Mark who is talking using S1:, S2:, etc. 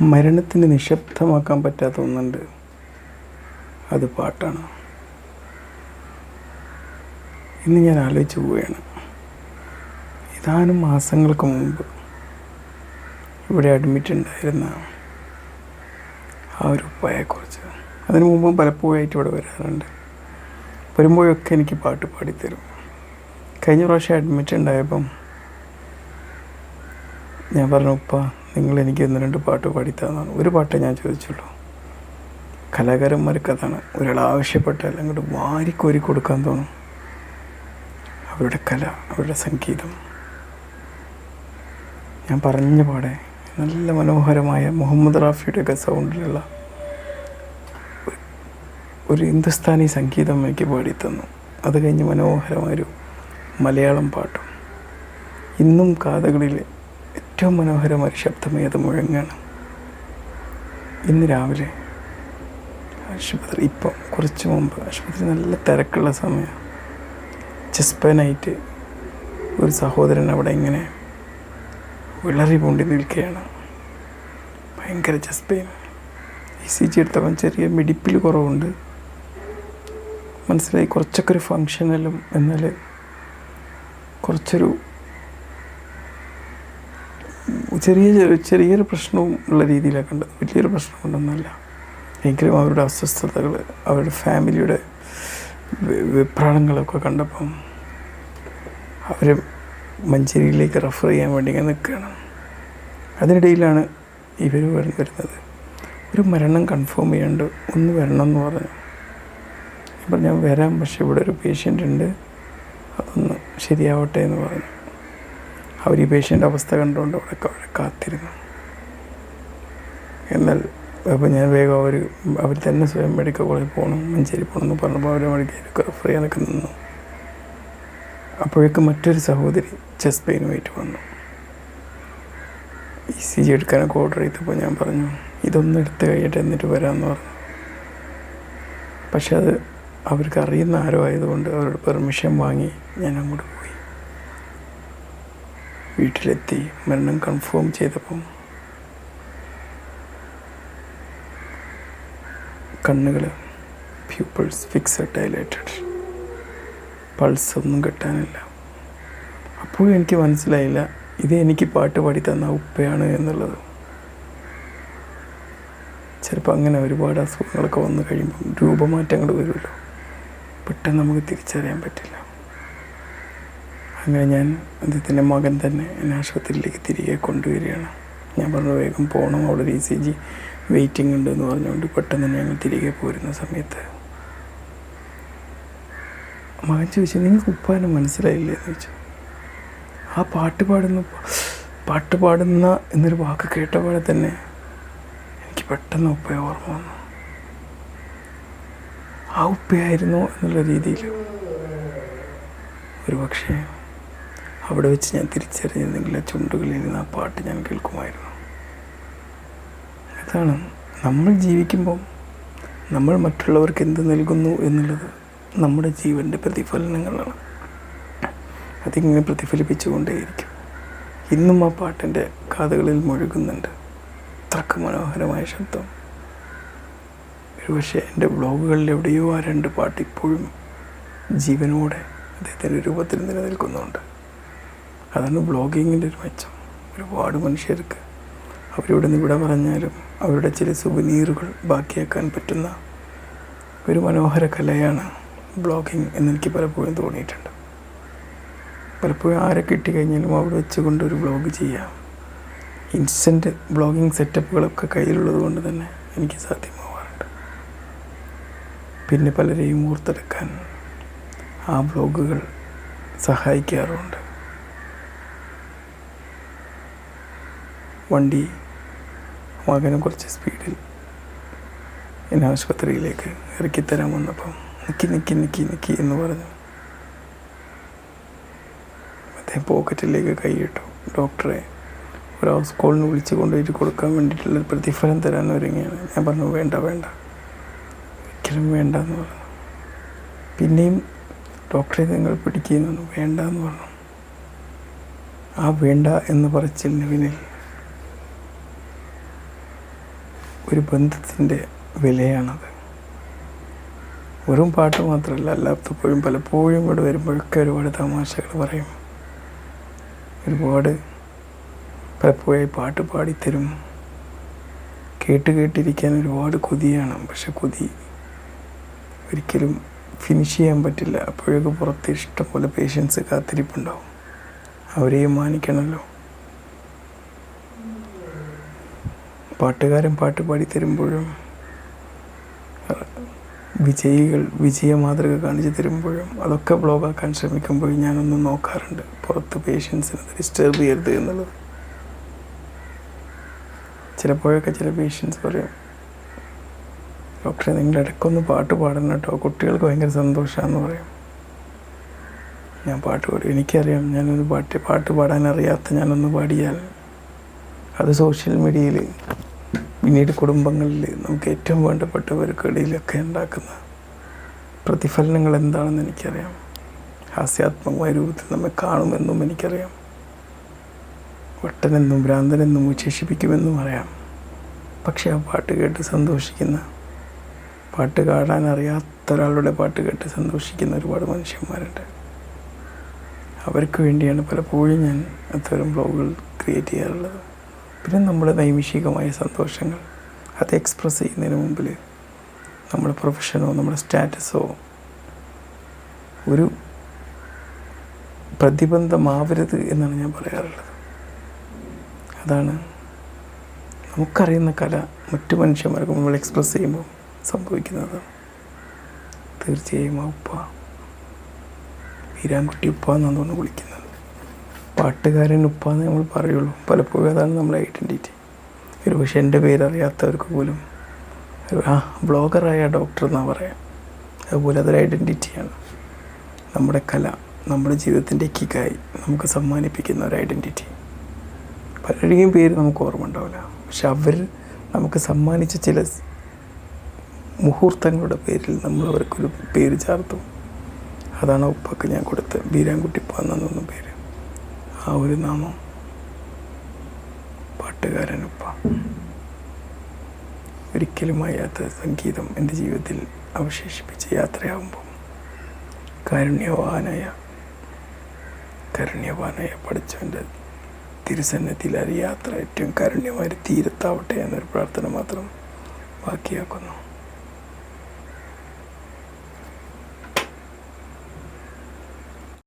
S1: മരണത്തിന് നിശബ്ദമാക്കാൻ പറ്റാത്ത ഒന്നുണ്ട്. അത് പാട്ടാണ്. ഇന്ന് ഞാൻ ആലോചിച്ച് പോവുകയാണ്. ഏതാനും മാസങ്ങൾക്ക് മുമ്പ് ഇവിടെ അഡ്മിറ്റ് ഉണ്ടായിരുന്ന ആ ഒരു ഉപ്പായെക്കുറിച്ച്. അതിനു മുമ്പ് പലപ്പോഴായിട്ട് ഇവിടെ വരാറുണ്ട്. വരുമ്പോഴൊക്കെ എനിക്ക് പാട്ട് പാടിത്തരും. കഴിഞ്ഞ പ്രാവശ്യം അഡ്മിറ്റ് ഉണ്ടായപ്പം ഞാൻ പറഞ്ഞു ഉപ്പ നിങ്ങൾ എനിക്ക് ഒന്ന് രണ്ട് പാട്ട് പാടിത്തന്നാണ്. ഒരു പാട്ടേ ഞാൻ ചോദിച്ചുള്ളൂ. കലാകാരന്മാർക്ക് അതാണ് ഒരാൾ ആവശ്യപ്പെട്ടാൽ അങ്ങോട്ട് വാരിക്കോരി കൊടുക്കാൻ തോന്നും. അവരുടെ കല അവരുടെ സംഗീതം. ഞാൻ പറഞ്ഞ പാടെ നല്ല മനോഹരമായ മുഹമ്മദ് റാഫിയുടെയൊക്കെ സൗണ്ടിലുള്ള ഒരു- ഒരു ഹിന്ദുസ്ഥാനി സംഗീതം എനിക്ക് പാടിത്തന്നു. അത് കഴിഞ്ഞ് മനോഹരമായൊരു മലയാളം പാട്ടും. ഇന്നും കാതുകളിൽ ഏറ്റവും മനോഹരമായ ശബ്ദമേത് മുഴങ്ങാണ്? ഇന്ന് രാവിലെ ആശുപത്രി ഇപ്പം കുറച്ച് മുമ്പ് ആശുപത്രി നല്ല തിരക്കുള്ള സമയം. നൈറ്റ് ഒരു സഹോദരൻ അവിടെ ഇങ്ങനെ വിളറി പൂണ്ടി നിൽക്കുകയാണ്. ഭയങ്കര ജസ്പേ ഇ സി ജി എടുത്തപ്പം ചെറിയ മിടിപ്പിൽ കുറവുണ്ട്. മനസ്സിലായി കുറച്ചൊക്കെ ഒരു ഫങ്ഷനലും എന്നാൽ കുറച്ചൊരു ചെറിയ ചെറിയ- ചെറിയൊരു പ്രശ്നവും ഉള്ള രീതിയിലൊക്കെ ഉണ്ട്. വലിയൊരു പ്രശ്നം കൊണ്ടൊന്നുമല്ല എങ്കിലും അവരുടെ അസ്വസ്ഥതകൾ അവരുടെ ഫാമിലിയുടെ വിപ്രാളങ്ങളൊക്കെ കണ്ടപ്പം അവർ മഞ്ചേരിയിലേക്ക് റെഫർ ചെയ്യാൻ വേണ്ടി ഇങ്ങനെ നിൽക്കുകയാണ്. അതിനിടയിലാണ് ഇവർ വരുന്നത്. ഒരു മരണം കൺഫേം ചെയ്യാണ്ട് ഒന്ന് വരണം എന്ന് പറഞ്ഞു ഇപ്പം ഞാൻ വരാം പക്ഷേ ഇവിടെ ഒരു പേഷ്യന്റ് ഉണ്ട്. അതൊന്ന് ശരിയാവട്ടെ എന്ന് പറഞ്ഞു. അവർ ഈ പേഷ്യന്റെ അവസ്ഥ കണ്ടുകൊണ്ട് അവിടെ അവിടെ കാത്തിരുന്നു. എന്നാൽ അപ്പോൾ ഞാൻ വേഗം അവർ അവർ തന്നെ സ്വയം മെഡിക്കൽ കോളേജിൽ പോകണം മഞ്ചേരി പോകണം എന്ന് പറഞ്ഞപ്പോൾ അവർ മെഡിക്കൽ റെഫർ ചെയ്യാനൊക്കെ നിന്നു. അപ്പോഴേക്കും മറ്റൊരു സഹോദരി ചെസ്റ്റ് പെയിനുമായിട്ട് വന്നു. ഇ സി ജി എടുക്കാനൊക്കെ ഓർഡർ ചെയ്തപ്പോൾ ഞാൻ പറഞ്ഞു ഇതൊന്നും എടുത്ത് കഴിയട്ടെ എന്നിട്ട് വരാമെന്ന് പറഞ്ഞു. പക്ഷെ അത് അവർക്ക് അറിയുന്ന ആരോ ആയതുകൊണ്ട് അവരുടെ പെർമിഷൻ വാങ്ങി ഞാൻ അങ്ങോട്ട് വീട്ടിലെത്തി മരണം കൺഫേം ചെയ്തപ്പം കണ്ണുകൾ പ്യൂപ്പിൾസ് ഫിക്സഡ് ഡയലേറ്റഡ് പൾസ് ഒന്നും കിട്ടാനില്ല. അപ്പോഴും എനിക്ക് മനസ്സിലായില്ല ഇത് എനിക്ക് പാട്ട് പാടി തന്ന ഉപ്പയാണ് എന്നുള്ളത്. ചിലപ്പോൾ അങ്ങനെ ഒരുപാട് അസുഖങ്ങളൊക്കെ വന്നു കഴിയുമ്പം രൂപമാറ്റങ്ങൾ വരുമല്ലോ. പെട്ടെന്ന് നമുക്ക് തിരിച്ചറിയാൻ പറ്റില്ല. അങ്ങനെ ഞാൻ അദ്ദേഹത്തിന്റെ മകൻ തന്നെ എന്നെ ആശുപത്രിയിലേക്ക് തിരികെ കൊണ്ടുവരികയാണ്. ഞാൻ പറഞ്ഞു വേഗം പോകണം അവിടെ ഒരു ഇ സി ജി വെയിറ്റിംഗ് ഉണ്ട് എന്ന് പറഞ്ഞുകൊണ്ട് പെട്ടെന്ന് തന്നെ ഞങ്ങൾ തിരികെ പോരുന്ന സമയത്ത് മകൻ ചോദിച്ചു നിങ്ങൾക്ക് ഉപ്പാനെ മനസ്സിലായില്ലേ? എന്ന് ചോദിച്ചു. ആ പാട്ട് പാടുന്ന പാട്ട് പാടുന്ന എന്നൊരു വാക്ക് കേട്ടപോലെ തന്നെ എനിക്ക് പെട്ടെന്ന് ഉപ്പയെ ഓർമ്മ വന്നു. ആ ഉപ്പയായിരുന്നു എന്നുള്ള രീതിയിൽ ഒരു പക്ഷേ അവിടെ വെച്ച് ഞാൻ തിരിച്ചറിഞ്ഞിരുന്നെങ്കിൽ ആ ചുണ്ടുകളിൽ നിന്ന് ആ പാട്ട് ഞാൻ കേൾക്കുമായിരുന്നു. അതാണ് നമ്മൾ ജീവിക്കുമ്പം നമ്മൾ മറ്റുള്ളവർക്ക് എന്ത് നൽകുന്നു എന്നുള്ളത് നമ്മുടെ ജീവന്റെ പ്രതിഫലനങ്ങളാണ്. അതിങ്ങനെ പ്രതിഫലിപ്പിച്ചുകൊണ്ടേയിരിക്കും. ഇന്നും ആ പാട്ടിന്റെ കാതുകളിൽ മുഴുകുന്നുണ്ട്. അത്രയ്ക്ക് മനോഹരമായ ശബ്ദം. ഒരുപക്ഷെ എന്റെ ബ്ലോഗുകളിൽ എവിടെയോ ആ രണ്ട് പാട്ട് ഇപ്പോഴും ജീവനോടെ അദ്ദേഹത്തിന്റെ രൂപത്തിൽ നിലനിൽക്കുന്നുണ്ട്. അതാണ് ബ്ലോഗിങ്ങിന്റെ ഒരു മെച്ചം. ഒരുപാട് മനുഷ്യർക്ക് അവരിവിടെ നിന്ന് ഇവിടെ പറഞ്ഞാലും അവരുടെ ചില സുവനീറുകൾ ബാക്കിയാക്കാൻ പറ്റുന്ന ഒരു മനോഹര കലയാണ് ബ്ലോഗിങ് എന്നെനിക്ക് പലപ്പോഴും തോന്നിയിട്ടുണ്ട്. പലപ്പോഴും ആരെ കിട്ടിക്കഴിഞ്ഞാലും അവിടെ വെച്ചുകൊണ്ട് ഒരു ബ്ലോഗ് ചെയ്യാം. ഇൻസ്റ്റന്റ് ബ്ലോഗിങ് സെറ്റപ്പുകളൊക്കെ കയ്യിലുള്ളത് കൊണ്ട് തന്നെ എനിക്ക് സാധ്യമാവാറുണ്ട്. പിന്നെ പലരെയും ഓർത്തെടുക്കാൻ ആ ബ്ലോഗുകൾ സഹായിക്കാറുണ്ട്. വണ്ടി മകനും കുറച്ച് സ്പീഡിൽ എന്നെ ആശുപത്രിയിലേക്ക് ഇറക്കിത്തരാൻ വന്നപ്പം നിക്കി നിക്കി നിക്കി നിക്കി എന്ന് പറഞ്ഞു. അദ്ദേഹം പോക്കറ്റിലേക്ക് കൈയിട്ടു ഡോക്ടറെ ഒരു ഹൗസ് കോളിന് വിളിച്ച് കൊണ്ടുപോയിട്ട് കൊടുക്കാൻ വേണ്ടിയിട്ടുള്ള പ്രതിഫലം തരാൻ ഒരുങ്ങിയാണ്. ഞാൻ പറഞ്ഞു വേണ്ട വേണ്ട. ഒരിക്കലും വേണ്ട എന്ന് പറഞ്ഞു. പിന്നെയും ഡോക്ടറെ നിങ്ങൾ പിടിക്കുന്നു വേണ്ട എന്ന് പറഞ്ഞു. ആ വേണ്ട എന്ന് പറച്ചിലിന് പിന്നിൽ ഒരു ബന്ധത്തിന്റെ വിലയാണത്. വെറും പാട്ട് മാത്രമല്ല അല്ലാത്തപ്പോഴും പലപ്പോഴും ഇവിടെ വരുമ്പോഴൊക്കെ ഒരുപാട് തമാശകൾ പറയും. ഒരുപാട് പലപ്പോഴായി പാട്ട് പാടിത്തരും. കേട്ട് കേട്ടിരിക്കാൻ ഒരുപാട് കൊതിയാണ്. പക്ഷെ കൊതി ഒരിക്കലും ഫിനിഷ് ചെയ്യാൻ പറ്റില്ല. അപ്പോഴൊക്കെ പുറത്ത് ഇഷ്ടംപോലെ പേഷ്യൻസ് കാത്തിരിപ്പുണ്ടാവും. അവരെയും മാനിക്കണമല്ലോ. പാട്ടുകാരൻ പാട്ട് പാടി തരുമ്പോഴും വിജയികൾ വിജയ മാതൃക കാണിച്ചു തരുമ്പോഴും അതൊക്കെ ബ്ലോഗാക്കാൻ ശ്രമിക്കുമ്പോഴും ഞാനൊന്ന് നോക്കാറുണ്ട്. പുറത്ത് പേഷ്യൻസിനെ ഡിസ്റ്റർബ് ചെയ്യരുത് എന്നുള്ളത്. ചിലപ്പോഴൊക്കെ ചില പേഷ്യൻസ് പറയും ഡോക്ടറെ നിങ്ങൾ ഇടയ്ക്കൊന്ന് പാട്ട് പാടണം കേട്ടോ. കുട്ടികൾക്ക് ഭയങ്കര സന്തോഷമാണെന്ന് പറയും. ഞാൻ പാട്ട് പാടും എനിക്കറിയാം ഞാനൊന്ന് പാട്ട് പാട്ട് പാടാൻ അറിയാത്ത ഞാനൊന്ന് പാടിയാൽ അത് സോഷ്യൽ മീഡിയയിൽ പിന്നീട് കുടുംബങ്ങളിൽ നമുക്ക് ഏറ്റവും വേണ്ടപ്പെട്ടവർക്കിടയിലൊക്കെ ഉണ്ടാക്കുന്ന പ്രതിഫലനങ്ങൾ എന്താണെന്ന് എനിക്കറിയാം. ഹാസ്യാത്മകമായ രൂപത്തിൽ നമ്മെ കാണുമെന്നും എനിക്കറിയാം. വട്ടനെന്നും ഭ്രാന്തനെന്നും വിശേഷിപ്പിക്കുമെന്നും അറിയാം. പക്ഷേ ആ പാട്ട് കേട്ട് സന്തോഷിക്കുന്ന പാട്ട് കാണാൻ അറിയാത്ത ഒരാളുടെ പാട്ട് കേട്ട് സന്തോഷിക്കുന്ന ഒരുപാട് മനുഷ്യന്മാരുണ്ട്. അവർക്ക് വേണ്ടിയാണ് പലപ്പോഴും ഞാൻ അത്തരം ബ്ലോഗുകൾ ക്രിയേറ്റ് ചെയ്യാറുള്ളത്. പിന്നെ നമ്മുടെ നൈമിഷികമായ സന്തോഷങ്ങൾ അത് എക്സ്പ്രസ് ചെയ്യുന്നതിന് മുമ്പിൽ നമ്മുടെ പ്രൊഫഷനോ നമ്മുടെ സ്റ്റാറ്റസോ ഒരു പ്രതിബന്ധമാവരുത് എന്നാണ് ഞാൻ പറയാറുള്ളത്. അതാണ് നമുക്കറിയുന്ന കല മറ്റു മനുഷ്യന്മാർക്ക് നമ്മൾ എക്സ്പ്രസ് ചെയ്യുമ്പോൾ സംഭവിക്കുന്നത്. തീർച്ചയായും ആ ഉപ്പ വീരാൻകുട്ടി ഉപ്പ എന്നാണ് തോന്നുന്നു വിളിക്കുന്നത്. പാട്ടുകാരൻ ഉപ്പ എന്ന് നമ്മൾ പറയുള്ളൂ. പലപ്പോഴും അതാണ് നമ്മുടെ ഐഡന്റിറ്റി ഒരു പക്ഷേ എന്റെ പേരറിയാത്തവർക്ക് പോലും ആ ബ്ലോഗറായ ഡോക്ടർ എന്നാണ് പറയാം. അതുപോലെ അതൊരു ഐഡന്റിറ്റിയാണ് നമ്മുടെ കല നമ്മുടെ ജീവിതത്തിന്റെ കിക്കായി നമുക്ക് സമ്മാനിപ്പിക്കുന്ന ഒരു ഐഡന്റിറ്റി പലരുടെയും പേര് നമുക്ക് ഓർമ്മ ഉണ്ടാവില്ല. പക്ഷെ അവർ നമുക്ക് സമ്മാനിച്ച ചില മുഹൂർത്തങ്ങളുടെ പേരിൽ നമ്മൾ അവർക്കൊരു പേര് ചേർത്തു. അതാണ് ഉപ്പക്ക് ഞാൻ കൊടുത്ത് ബീരാൻകുട്ടിപ്പ എന്നൊന്നും പേര്. ആ ഒരു നാമം പാട്ടുകാരനൊപ്പം. ഒരിക്കലും അയാത്ത സംഗീതം എന്റെ ജീവിതത്തിൽ അവശേഷിപ്പിച്ച യാത്രയാകുമ്പോൾ കാരുണ്യവാനായ കാരുണ്യവാനായ പഠിച്ചവന്റെ തിരുസന്നത്തിൽ യാത്ര ഏറ്റവും കാരുണ്യമായി തീരത്താവട്ടെ എന്നൊരു പ്രാർത്ഥന മാത്രം ബാക്കിയാക്കുന്നു.